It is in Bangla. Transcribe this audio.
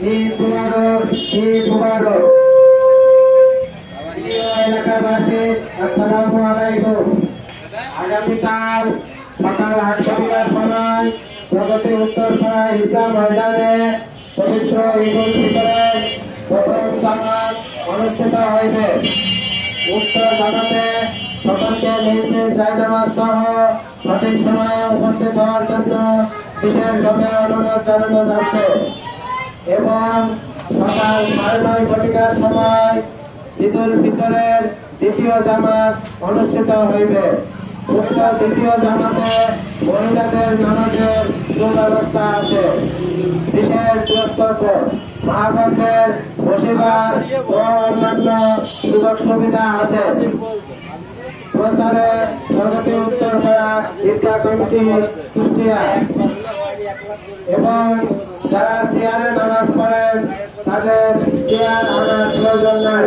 ঈদ মুবারক ঈদ মুবারক এলাকাবাসী, আসসালামু আলাইকুম। আগামীকাল সকাল আটটা টাকার সময় প্রগতি উত্তরপাড়া ঈদগাহ ময়দানে পবিত্র ঈদ উল ফিতরের প্রথম জামাত অনুষ্ঠিত হইবে। উক্ত জামাতে সকলকে নিজ জায়নামাজ সহ সঠিক সময়ে উপস্থিত হওয়ার জন্য বিশেষভাবে অনুরোধ জানানো যাচ্ছে। এবং সকাল সাড়ে নয় ঘটিকার সময় ঈদুল ফিতরের দ্বিতীয় জামাত অনুষ্ঠিত হইবে। উক্ত দ্বিতীয় জামাতে মহিলাদের নামাজের সুব্যবস্থা আছে। বিশেষ দ্রষ্টব্য মহাগঞ্জের বসিবার ও অন্যান্য সুযোগ সুবিধা আছে। প্রচারে প্রগতি উত্তরপাড়া ঈদগাহ কমিটি কুষ্টিয়া এবং যারা চেয়ারে নামাজ পড়েন তাদের চেয়ার আনার প্রয়োজন নাই।